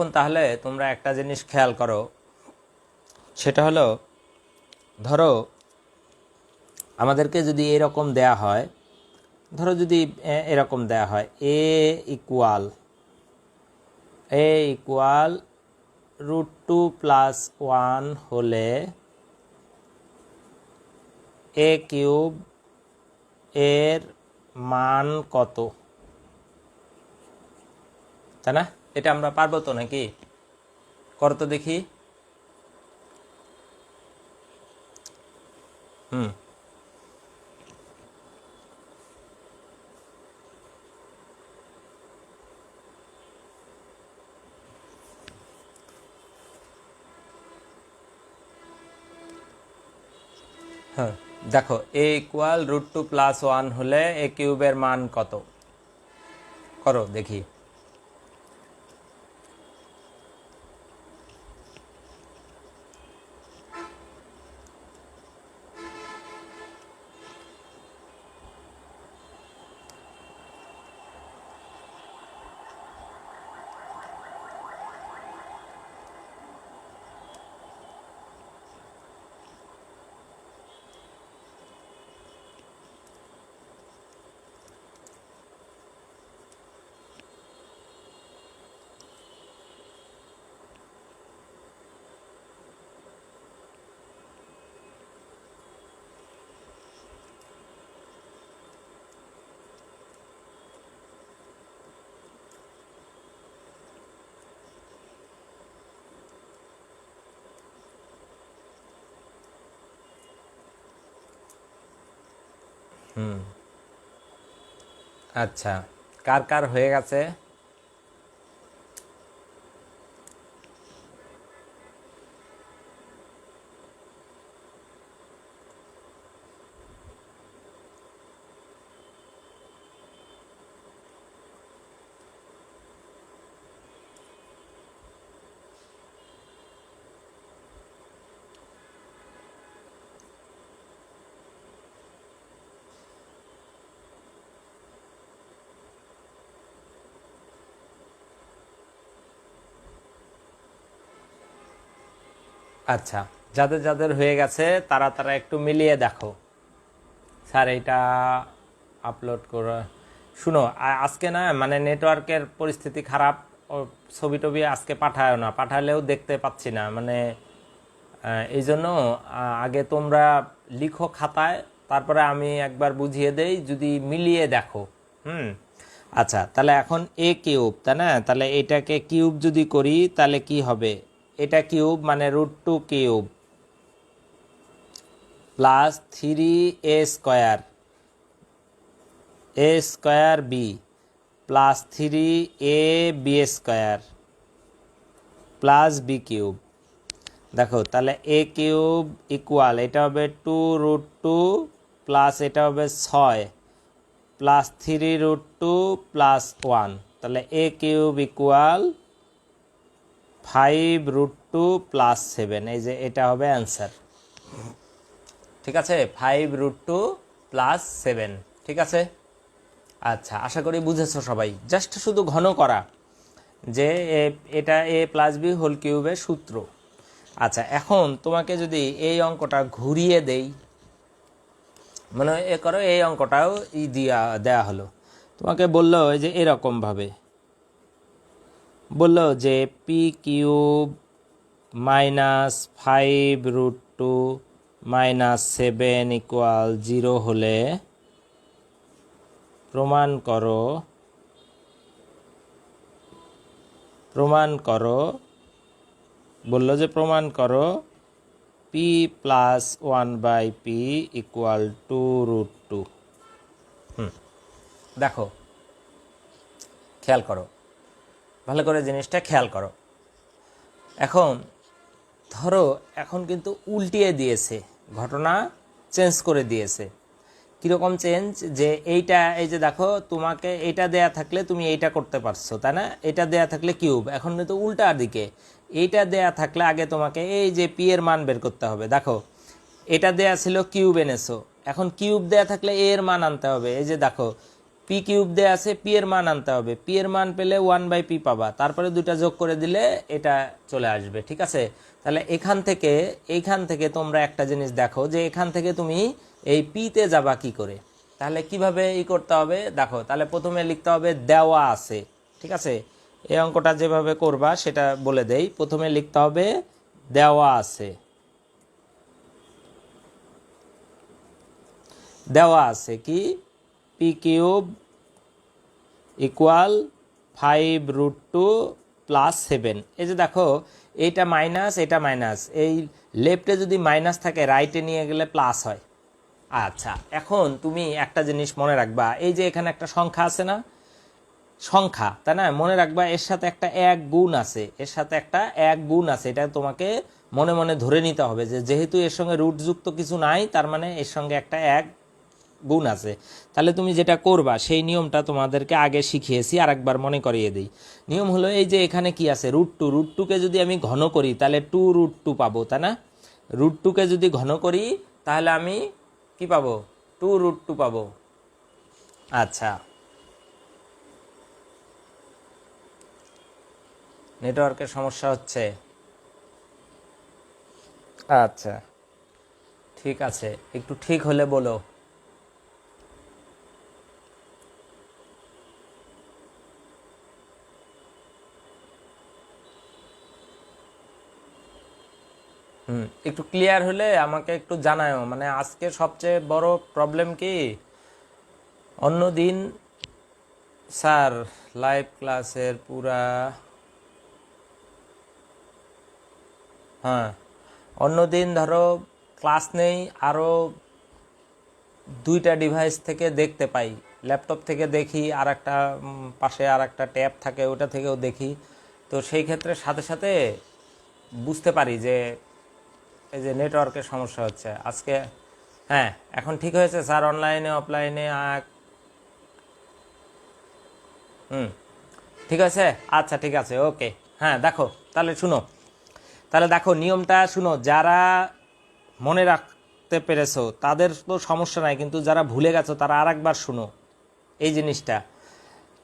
এখন তাহলে তোমরা একটা জিনিস খেয়াল করো। সেটা হলো, ধরো, আমাদেরকে যদি এরকম দেয়া হয়, ধরো যদি এরকম দেয়া হয়, a equal a equal root two plus one হলে এ কিউব এর মান কত? তাই না? এটা আমরা পারব তো নাকি? কর তো দেখি। হুম। হ্যাঁ দেখো a equal root two plus one হলে এ কিউবের মান কত? করো দেখি। আচ্ছা কার কার হয়ে গেছে? আচ্ছা যাদের যাদের হয়ে গেছে, তারা তারা একটু মিলিয়ে দেখো। স্যার, এইটা আপলোড করে শুনো আজকে না মানে নেটওয়ার্কের পরিস্থিতি খারাপ ছবি টবি আজকে পাঠায় না। পাঠালেও দেখতে পাচ্ছি না। মানে এই জন্য আগে তোমরা লিখো খাতায়, তারপরে আমি একবার বুঝিয়ে দেই, যদি মিলিয়ে দেখো। হুম? আচ্ছা তাহলে এখন এ কিউব তাই না? তাহলে এটাকে কিউব যদি করি, তাহলে কি হবে? এটা কিউব মানে root two cube. Plus three a square. A square b. Plus three a b square. Plus b cube. দেখো, তাহলে এ কিউব ইকুয়াল, এটা হবে টু রুট টু প্লাস এটা হবে ছয়। Plus three root two plus one. তাহলে a cube equal five root two plus seven এই যে এটা হবে অ্যান্সার ঠিক আছে? Five root two plus seven ঠিক আছে? আচ্ছা আশা করি বুঝেছ সবাই। জাস্ট শুধু ঘন করা, যে এটা এ প্লাস বি হোল কিউবের সূত্র। আচ্ছা এখন তোমাকে যদি এই অঙ্কটা ঘুরিয়ে দেই মানে এ করো, এই অঙ্কটাও ই দিয়া, দেয়া হলো। তোমাকে বলল যে এরকমভাবে। বলল যে p cube minus five root two minus seven equal zero হলে প্রমাণ করো প্রমাণ করো, বলল যে প্রমাণ করো p plus one by p equal two root two দেখো, খেয়াল করো। ভালো করে জিনিসটা খেয়াল করো। এখন ধরো এখন কিন্তু উল্টিয়ে দিয়েছে, ঘটনা চেঞ্জ করে দিয়েছে। কীরকম চেঞ্জ যে এইটা, এই যে দেখো, তোমাকে এইটা দেয়া থাকলে তুমি এইটা করতে পারছ, তাই না? এটা দেয়া থাকলে কিউব এখন কিন্তু উল্টার দিকে। এইটা দেয়া থাকলে আগে তোমাকে এই যে পি এর মান বের করতে হবে। দেখো, এটা দেয়া ছিল কিউব এনেছো। এখন কিউব দেয়া থাকলে এর মান আনতে হবে। এই যে দেখো পি কিউব দেয়া আছে পি এর মান আনতে হবে। পি এর মান পেলে ওয়ান বাই পি পাবা। তারপরে দুইটা যোগ করে দিলে এটা চলে আসবে, ঠিক আছে? তাহলে এখান থেকে এইখান থেকে তোমরা একটা জিনিস দেখো যে এখান থেকে তুমি এই পিতে যাবা কি করে? তাহলে কীভাবে ই করতে হবে? দেখো, তাহলে প্রথমে লিখতে হবে দেওয়া আছে, ঠিক আছে? এই অঙ্কটা যেভাবে করবা সেটা বলে দেই। প্রথমে লিখতে হবে দেওয়া আছে। দেওয়া আছে কি? P cube equal five root two plus seven এই যে দেখো, এইটা মাইনাস এটা মাইনাস এই লেফটে যদি মাইনাস থাকে রাইটে নিয়ে গেলে প্লাস হয়। আচ্ছা এখন তুমি একটা জিনিস মনে রাখবা, এই যে এখানে একটা সংখ্যা আছে না? সংখ্যা, তাই না? মনে রাখবা, এর সাথে একটা এক গুণ আছে। এর সাথে একটা এক গুণ আছে। এটা তোমাকে মনে মনে ধরে নিতে হবে যে যেহেতু এর সঙ্গে রুটযুক্ত কিছু নাই, তার মানে এর সঙ্গে একটা এক গুণ আছে। তাহলে তুমি যেটা করবা, সেই নিয়মটা তোমাদেরকে আগে শিখিয়েছি আর একবার মনে করিয়ে দিই। নিয়ম হলো এই যে এখানে কি আছে? রুট টু রুট টুকে যদি আমি ঘন করি, তাহলে টু রুট টু পাবো, তাই না? রুট টুকে যদি ঘন করি, তাহলে আমি কি পাবো? টু রুট টু পাবো। আচ্ছা। নেটওয়ার্কের সমস্যা হচ্ছে। আচ্ছা। ঠিক আছে, একটু ঠিক হলে বলো। একটু ক্লিয়ার হলে আমাকে একটু জানাও মানে আজকে সবচেয়ে বড় প্রবলেম কি? অন্য দিন স্যার লাইভ ক্লাসের পুরা হ্যাঁ অন্যদিন ধরো ক্লাস নেই আরও দুইটা ডিভাইস থেকে দেখতে পাই। ল্যাপটপ থেকে দেখি আর একটা পাশে আর একটা ট্যাব থাকে, ওটা থেকেও দেখি। তো সেই ক্ষেত্রে সাথে সাথে বুঝতে পারি যে এই যে নেটওয়ার্কের সমস্যা হচ্ছে। আজকে হ্যাঁ এখন ঠিক হয়েছে স্যার অনলাইনে অফলাইনে হুম, ঠিক আছে? আচ্ছা ঠিক আছে ওকে হ্যাঁ দেখো, তাহলে শুনো। তাহলে দেখো, নিয়মটা শুনো, যারা মনে রাখতে পেরেছ, তাদের তো সমস্যা নাই, কিন্তু যারা ভুলে গেছো, তারা আর একবার শুনো এই জিনিসটা।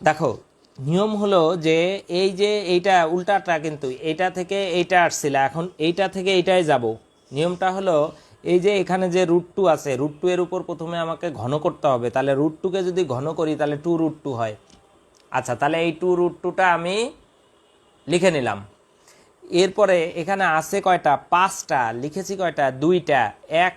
দেখো, নিয়ম হলো যে, এই যে এইটা, উল্টাটা কিন্তু, এইটা থেকে এইটা আসছিল, এখন এইটা থেকে এইটাই যাব। নিয়মটা হলো, এই যে এখানে যে রুট টু আছে রুট টু এর উপর প্রথমে আমাকে ঘন করতে হবে। তাহলে রুট টুকে যদি ঘন করি, তাহলে টু রুট টু হয়। আচ্ছা তাহলে এই টু রুট টুটা আমি লিখে নিলাম। এরপরে এখানে আছে কয়টা? পাঁচটা, লিখেছি কয়টা? দুইটা। এক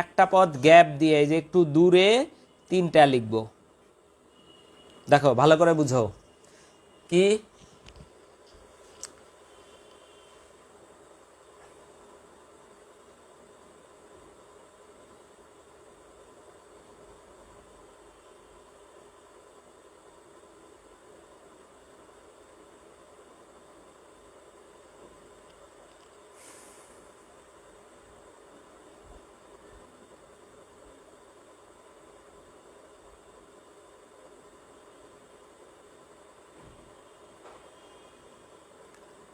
একটা পদ গ্যাপ দিয়ে যে একটু দূরে তিনটা লিখব। দেখো, ভালো করে বুঝো। কি?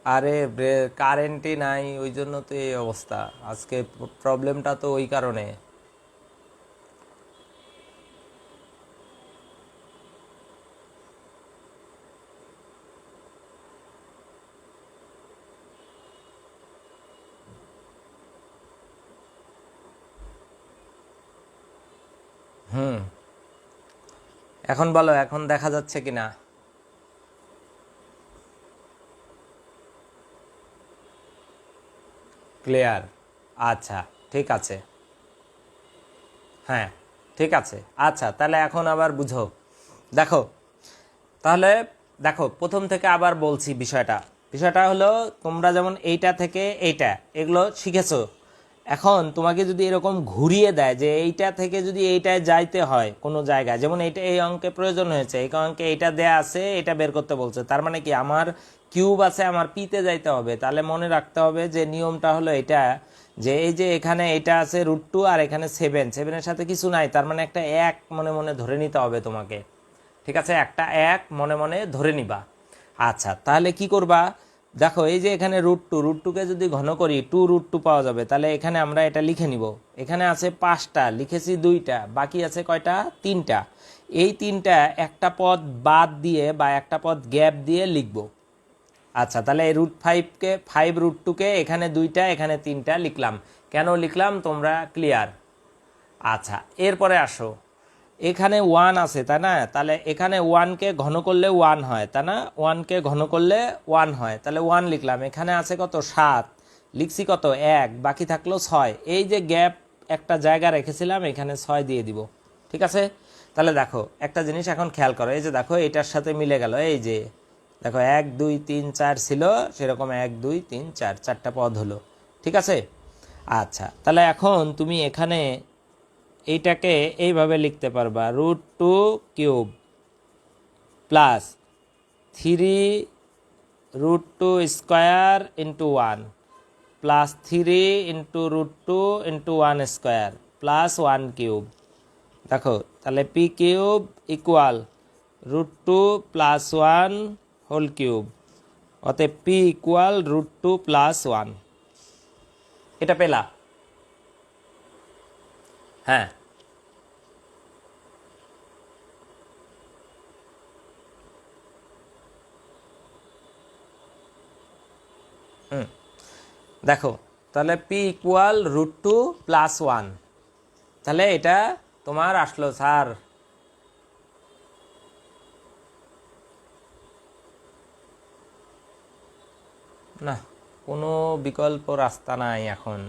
আরে কারেন্টই নাই ওই জন্য তো এই অবস্থা। আজকে প্রবলেমটা তো ওই কারণে। হুম। এখন বলো, এখন দেখা যাচ্ছে কিনা? ক্লিয়ার আচ্ছা ঠিক আছে। হ্যাঁ ঠিক আছে। আচ্ছা তাহলে এখন আবার বুঝো। দেখো, তাহলে দেখো, প্রথম থেকে আবার বলছি বিষয়টা। বিষয়টা হলো, তোমরা যেমন এইটা থেকে এইটা, এগুলো শিখেছো। এখন তোমাকে যদি এরকম ঘুরিয়ে দেয় যে এইটা থেকে যদি এইটায় যাইতে হয় কোনো জায়গায়, যেমন এইটা এই অঙ্কে প্রয়োজন হয়েছে, এই অঙ্কে এইটা দেয়া আছে এটা বের করতে বলছে, তার মানে কি আমার কিউব আছে, আমার পিতে যাইতে হবে। তাহলে মনে রাখতে হবে যে নিয়মটা হলো এটা, যে এই যে এখানে এটা আছে রুট টু আর এখানে সেভেন, সেভেনের সাথে কিছু নাই, তার মানে একটা এক মনে মনে ধরে নিতে হবে তোমাকে। ঠিক আছে? একটা এক মনে মনে ধরে নিবা। আচ্ছা তাহলে কি করবা? দেখো, এই যে এখানে রুট টু রুট টুকে যদি ঘন করি টু রুট টু পাওয়া যাবে, তাহলে এখানে আমরা এটা লিখে নিব। এখানে আছে পাঁচটা, লিখেছি দুইটা, বাকি আছে কয়টা? তিনটা। এই তিনটা একটা পদ বাদ দিয়ে বা একটা পদ গ্যাপ দিয়ে লিখব। আচ্ছা তাহলে এই রুট ফাইভকে ফাইভ রুট টুকে এখানে দুইটা, এখানে তিনটা লিখলাম। কেন লিখলাম? তোমরা ক্লিয়ার আচ্ছা এরপরে আসো। এখানে ওয়ান আছে, তাই না? তাহলে এখানে ওয়ানকে ঘন করলে ওয়ান হয়, তাই না? ওয়ানকে ঘন করলে ওয়ান হয়। তাহলে ওয়ান লিখলাম। এখানে আছে কত? সাত। লিখছি কত? এক। বাকি থাকল ছয়। এই যে গ্যাপ একটা জায়গা রেখেছিলাম, এখানে ছয় দিয়ে দিব। ঠিক আছে? তাহলে দেখো, একটা জিনিস এখন খেয়াল করো। এই যে দেখো, এটার সাথে মিলে গেল। এই যে, দেখো, এক, দুই, তিন, চার ছিল। সেরকম এক, দুই, তিন, চার। চারটা পদ হলো। ঠিক আছে? আচ্ছা তাহলে এখন তুমি এখানে এইটাকে এইভাবে লিখতে পারবা root two cube plus three root two square into one plus three into root two into one square plus one cube দেখো, তাহলে p cube equal root two plus one whole cube অতএব p equal root two plus one এটা পেলা। হ্যাঁ। হুম। দেখো, তাহলে p equal root two plus one তাহলে এটা তোমার আসলো, স্যার। না, কোনো বিকল্প রাস্তা নাই এখন।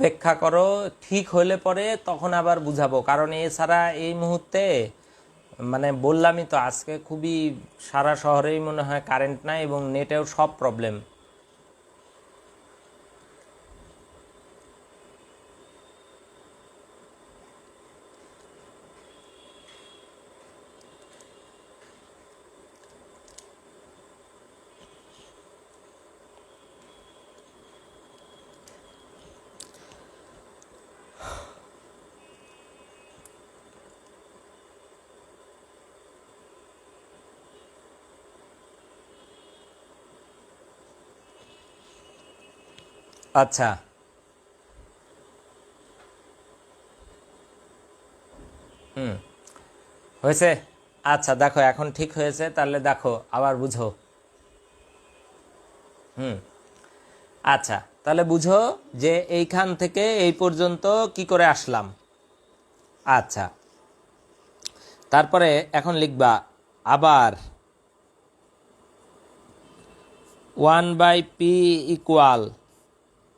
অপেক্ষা করো, ঠিক হলে পরে তখন আবার বুঝাবো। কারণ এছাড়া এই মুহূর্তে মানে বললামই তো, আজকে খুবই সারা শহরেই মনে হয় কারেন্ট নাই এবং নেটেও সব প্রবলেম আচ্ছা। হুম। হয়েছে? আচ্ছা দেখো, এখন ঠিক হয়েছে, তাহলে দেখো, আবার বুঝো। হুম। আচ্ছা তাহলে বুঝো যে এইখান থেকে এই পর্যন্ত কি করে আসলাম। আচ্ছা। তারপরে এখন লিখবা, আবার one by p equal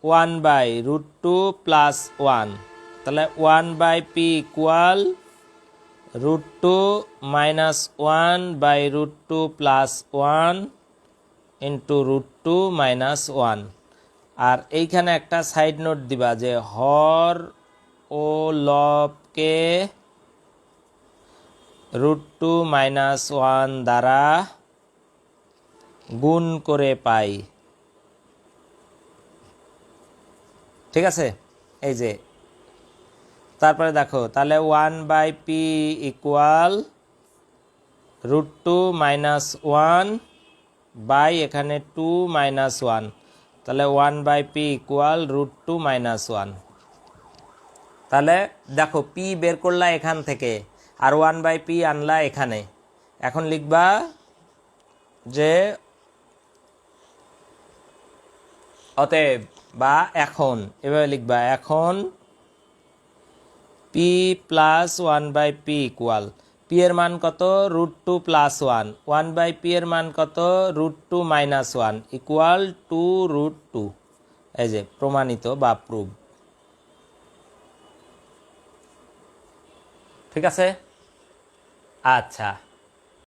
one by root two plus one. তাহলে one by p equal root two minus one by root two plus one into root two minus one. আর এইখানে একটা সাইড নোট দিবা যে হর ও লবকে রুট টু মাইনাস ওয়ান দ্বারা গুণ করে পাই। ঠিক আছে? এই যে। তারপরে দেখো, তাহলে one by P equal root two minus one by এখানে টু মাইনাস ওয়ান তাহলে one by P equal root two minus one তাহলে দেখো পি বের করলা এখান থেকে, আর ওয়ান বাই পি আনলা এখানে। এখন লিখবা যে, অতএব বা এখন। এভাবে লিখবা, এখন p plus one by p equal p এর মান কত? Root two plus one one by p এর মান কত? Root two minus one equal two root two এই যে, প্রমাণিত বা প্রুভ ঠিক আছে? আচ্ছা।